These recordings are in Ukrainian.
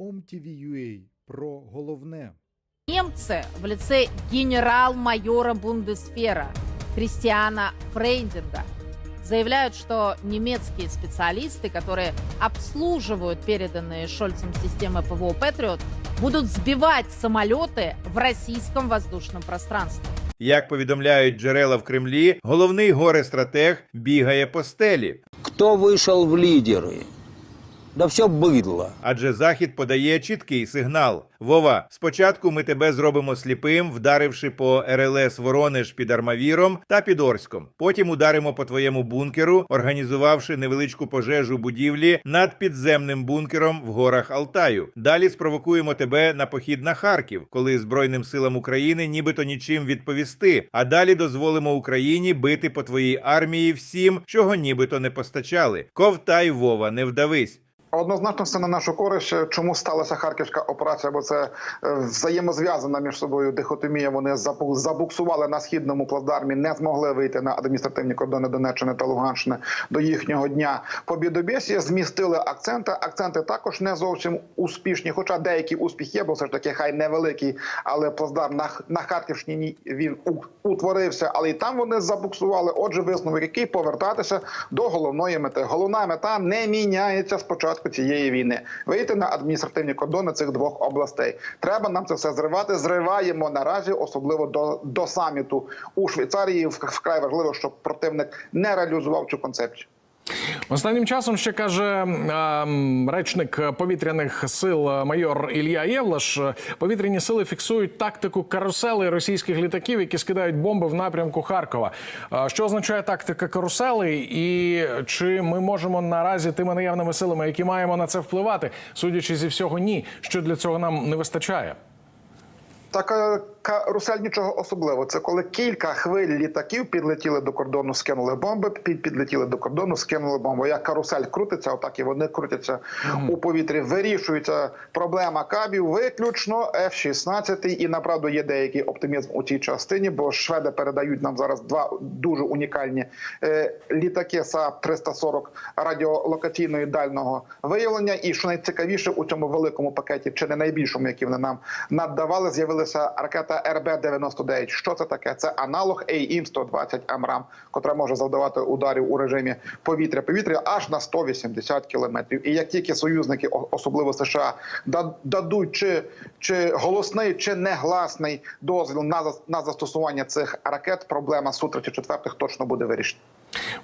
OMTV.ua про головне. Немцы в лице генерал-майора Бундесфера Кристиана Фрейндинга заявляют, что немецкие специалисты, которые обслуживают переданные Шольцем системы ПВО «Патриот», будут сбивать самолеты в российском воздушном пространстве. Як повідомляють джерела в Кремлі, головний горе-стратег бігає по стелі, Кто вышел в лидеры? Да все быдло. адже захід подає чіткий сигнал: Вова, спочатку ми тебе зробимо сліпим, вдаривши по РЛС Воронеж під Армавіром та під Орськом. Потім ударимо по твоєму бункеру, організувавши невеличку пожежу будівлі над підземним бункером в горах Алтаю. Далі спровокуємо тебе на похід на Харків, коли Збройним силам України нібито нічим відповісти. А далі дозволимо Україні бити по твоїй армії всім, чого нібито не постачали. Ковтай Вова, не вдавись. Однозначно все на нашу користь. Чому сталася харківська операція? Бо це е, взаємозв'язана між собою дихотомія. Вони забу- забуксували на східному плацдармі, не змогли вийти на адміністративні кордони Донеччини та Луганщини до їхнього дня побідобєсія. Змістили акценти. Акценти також не зовсім успішні, хоча деякі успіх є, бо все ж таки хай невеликий, але плацдарм на, на Харківщині він утворився, але і там вони забуксували. Отже, висновок який повертатися до головної мети. Головна мета не міняється з початку цієї війни. Вийти на адміністративні кордони цих двох областей. Треба нам це все зривати. Зриваємо наразі, особливо до, до саміту у Швейцарії. Вкрай важливо, щоб противник не реалізував цю концепцію. Останнім часом ще каже речник повітряних сил е, майор Ілля Євлаш. е, Повітряні сили фіксують тактику карусели російських літаків, які скидають бомби в напрямку Харкова. Е, Що означає тактика каруселей, і чи ми можемо наразі тими наявними силами, які маємо на це впливати, судячи зі всього, ні. Що для цього нам не вистачає? Так е, карусель нічого особливого. Це коли кілька хвиль літаків підлетіли до кордону, скинули бомби, під підлетіли до кордону, скинули бомбу. Як карусель крутиться, отак і вони крутяться у повітрі. Вирішується проблема кабів виключно F-16. І направду є деякий оптимізм у цій частині, бо шведи передають нам зараз два дуже унікальні е, літаки САП 340 радіолокаційної дального виявлення. І що найцікавіше у цьому великому пакеті, чи не найбільшому, який вони нам надавали, з'явилася ракета РБ-99. Що це таке? Це аналог AIM-120 АМРАМ, котра може завдавати ударів у режимі повітря-повітря аж на 180 кілометрів. І як тільки союзники, особливо США, да- дадуть чи, чи голосний, чи негласний дозвіл на на застосування цих ракет, проблема су 34 точно буде вирішена.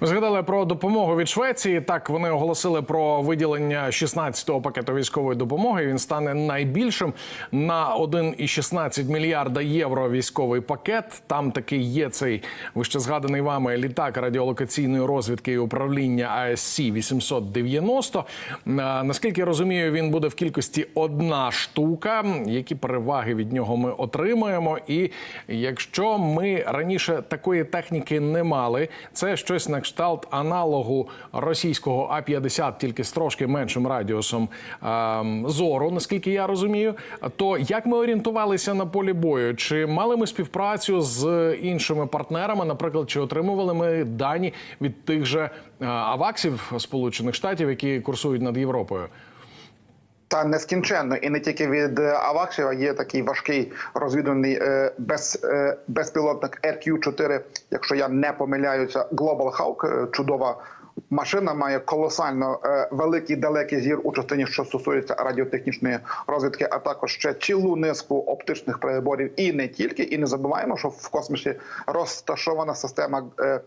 Ви згадали про допомогу від Швеції. Так вони оголосили про виділення 16-го пакету військової допомоги. Він стане найбільшим на 1,16 мільярда євро. Військовий пакет. Там таки є цей вище згаданий вами літак радіолокаційної розвідки і управління АСС 890. А, Наскільки я розумію, він буде в кількості одна штука. Які переваги від нього ми отримаємо? І якщо ми раніше такої техніки не мали, це щось на кшталт аналогу російського А-50, тільки з трошки меншим радіусом ем, зору, наскільки я розумію. То як ми орієнтувалися на полі бою? Чи мали ми співпрацю з іншими партнерами? Наприклад, чи отримували ми дані від тих же е, аваксів Сполучених Штатів, які курсують над Європою? Та нескінченно, і не тільки від е, Авакшева є такий важкий розвідуваний е, без, е, безпілотник RQ-4, якщо я не помиляюся, Global Hawk, чудова машина, має колосально е, великий далекий зір у частині, що стосується радіотехнічної розвідки, а також ще цілу низку оптичних приборів, і не тільки. І не забуваємо, що в космосі розташована система е,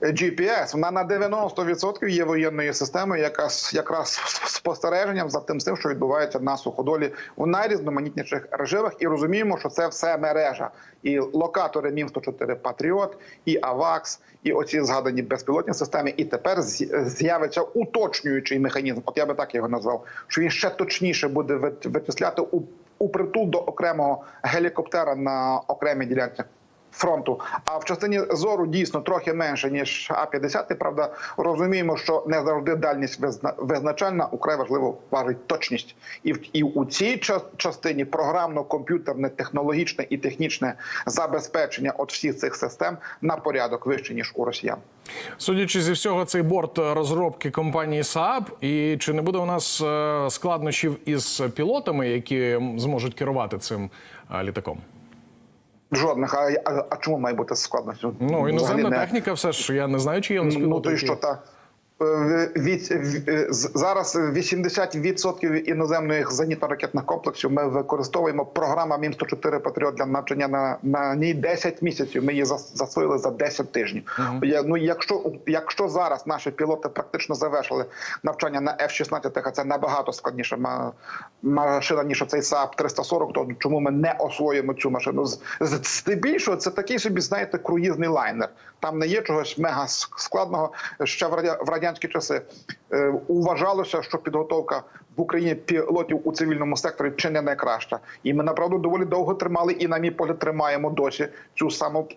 GPS. Вона на 90% є воєнною системою, яка якраз спостереженням за тим, що відбувається на суходолі у найрізноманітніших режимах, і розуміємо, що це все мережа. І локатори Мім 104 Патріот, і АВАКС, і оці згадані безпілотні системи. І тепер з- з'явиться уточнюючий механізм. От я би так його назвав, що він ще точніше буде вичисляти у, у притул до окремого гелікоптера на окремій ділянці фронту. А в частині зору дійсно трохи менше ніж А-50. Правда, розуміємо, що не завжди дальність визна- визначальна. Украй важливо важить точність, і в і у цій ча- частині програмно-комп'ютерне, технологічне і технічне забезпечення от всіх цих систем на порядок вище ніж у росіян. Судячи зі всього, цей борт розробки компанії Saab. І чи не буде у нас е, складнощів із пілотами, які зможуть керувати цим е, літаком? Жодних. А, а, а чому має бути складності? Ну іноземна техніка, все ж я не знаю, чи є у нас Ну то і що та від, в- зараз 80% іноземних зенітно-ракетних комплексів ми використовуємо. Програма Мім 104 Патріот для навчання на, на ній 10 місяців. Ми її зас- засвоїли за 10 тижнів. Я, ну якщо якщо зараз наші пілоти практично завершили навчання на F-16, а це набагато складніша ма- машина ніж цей Saab 340, то чому ми не освоїмо цю машину? З- з- Здебільшого це такий собі, знаєте, круїзний лайнер. Там не є чогось мега складного. Ще в в радянські часи е, вважалося, що підготовка в Україні пілотів у цивільному секторі чи не найкраща. І ми направду доволі довго тримали, і на мій погляд тримаємо досі цю саму.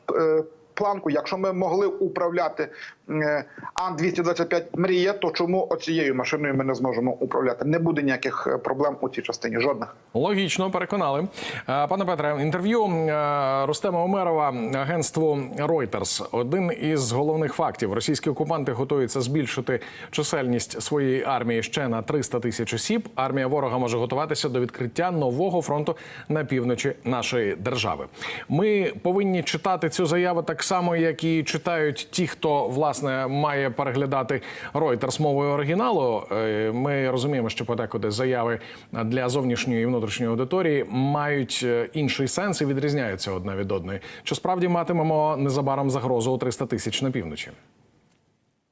Планку, якщо ми могли управляти е, Ан-225 мрія, то чому оцією машиною ми не зможемо управляти? Не буде ніяких е, проблем у цій частині. Жодних. Логічно, переконали. Е, Пане Петре, інтерв'ю е, Рустема Умерова агентству Reuters. Один із головних фактів: російські окупанти готуються збільшити чисельність своєї армії ще на 300 тисяч осіб. Армія ворога може готуватися до відкриття нового фронту на півночі нашої держави. Ми повинні читати цю заяву так само, як і читають ті, хто власне має переглядати Reuters мовою оригіналу. Е, Ми розуміємо, що подекуди заяви для зовнішньої і внутрішньої аудиторії мають е, інший сенс і відрізняються одна від одної. Чи справді матимемо незабаром загрозу у 300 тисяч на півночі?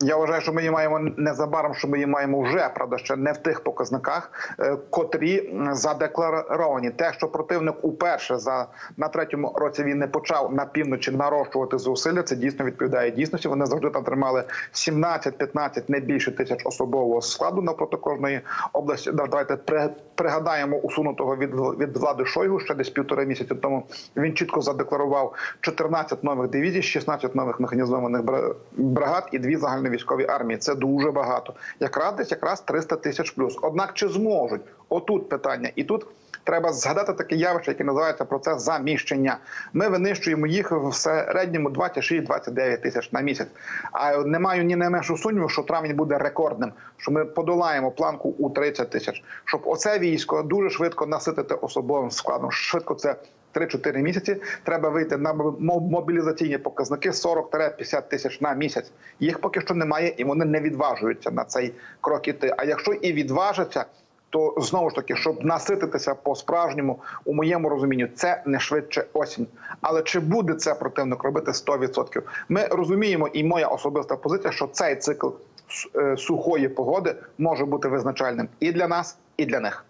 Я вважаю, що ми її маємо незабаром, що ми її маємо вже, правда, ще не в тих показниках, е, котрі задекларовані. Те, що противник уперше за на третьому році війни почав на півночі нарощувати зусилля, це дійсно відповідає дійсності. Вони завжди там тримали 17-15, не більше тисяч особового складу навпроти кожної області. Да, Давайте при- пригадаємо усунутого від від влади Шойгу ще десь півтори місяці тому. Він чітко задекларував 14 нових дивізій, 16 нових механізованих бригад і дві загальновійськові армії. Це дуже багато. Якраз десь якраз 300 тисяч плюс. Однак чи зможуть? Отут питання, і тут. Треба згадати таке явище, яке називається процес заміщення. Ми винищуємо їх в середньому 26-29 тисяч на місяць. А не маю ні найменшу сумніву, що травень буде рекордним, що ми подолаємо планку у 30 тисяч. Щоб оце військо дуже швидко наситити особовим складом. Швидко це 3-4 місяці. Треба вийти на мобілізаційні показники 40-50 тисяч на місяць. Їх поки що немає, і вони не відважуються на цей крок іти. А якщо і відважаться, то знову ж таки, щоб насититися по справжньому, у моєму розумінні, це не швидше осінь. Але чи буде це противник робити 100%? Ми розуміємо, і моя особиста позиція, що цей цикл е, сухої погоди може бути визначальним і для нас, і для них.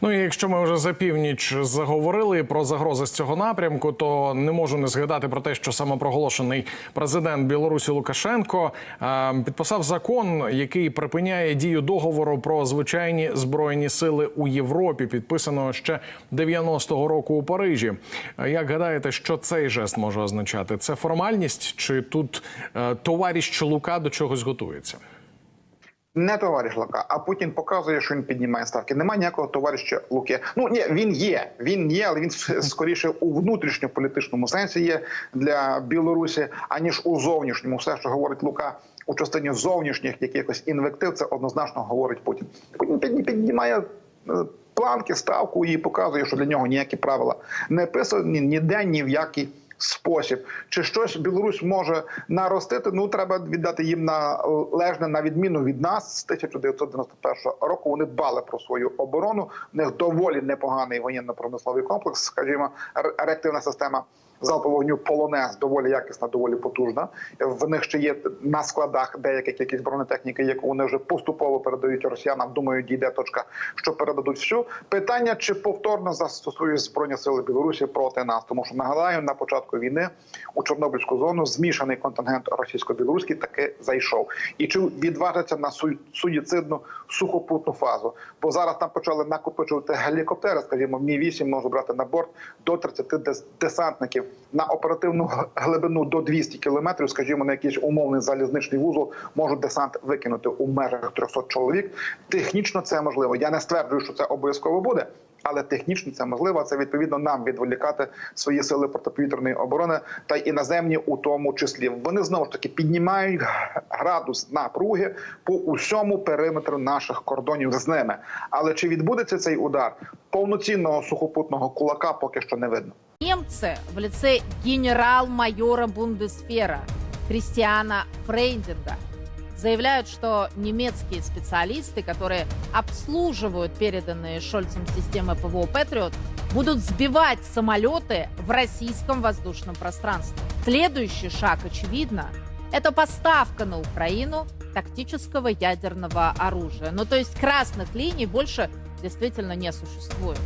Ну і якщо ми вже за північ заговорили про загрози з цього напрямку, то не можу не згадати про те, що самопроголошений президент Білорусі Лукашенко е, підписав закон, який припиняє дію договору про звичайні збройні сили у Європі, підписаного ще 90-го року у Парижі. Е, Як гадаєте, що цей жест може означати? Це формальність, чи тут е, товариш Лука до чогось готується? Не товариш Лука, а Путін показує, що він піднімає ставки. Немає ніякого товариша Луки. Ну ні, він є. Він є, але він скоріше у внутрішньополітичному сенсі є для Білорусі, аніж у зовнішньому. Все, що говорить Лука у частині зовнішніх якихось інвектив, це однозначно говорить Путін. Путін підні- піднімає. е, Планки, ставку і показує, що для нього ніякі правила не писані ніде, ні в який спосіб. Чи щось Білорусь може наростити? Ну треба віддати їм належне на відміну від нас з 1991 року. Вони дбали про свою оборону. В них доволі непоганий воєнно-промисловий комплекс. Скажімо, реактивна система. Залпового вогню полонез доволі якісна, доволі потужна. В них ще є на складах деяка кількість бронетехніки, яку вони вже поступово передають росіянам. Думаю, дійде точка, що передадуть всю. Питання чи повторно застосують збройні сили Білорусі проти нас, тому що нагадаю, на початку війни у Чорнобильську зону змішаний контингент російсько-білоруський таки зайшов. І чи відважаться на су- суїцидну сухопутну фазу? Бо зараз там почали накопичувати гелікоптери, скажімо, мі 8 може брати на борт до 30 десантників. На оперативну глибину до 200 кілометрів, скажімо, на якийсь умовний залізничний вузол можуть десант викинути у межах 300 чоловік. Технічно це можливо. Я не стверджую, що це обов'язково буде. Але технічно це можливо. Це відповідно нам відволікати свої сили протиповітряної оборони та й іноземні у тому числі. Вони знову ж таки піднімають градус напруги по усьому периметру наших кордонів з ними. Але чи відбудеться цей удар повноцінного сухопутного кулака, поки що не видно. Немцы в лице генерал-майора Бундесфера Кристиана Фрейдинга заявляют, что немецкие специалисты, которые обслуживают переданные Шольцем системы ПВО «Патриот», будут сбивать самолеты в российском воздушном пространстве. Следующий шаг, очевидно, это поставка на Украину тактического ядерного оружия. Ну, то есть красных линий больше действительно не существует.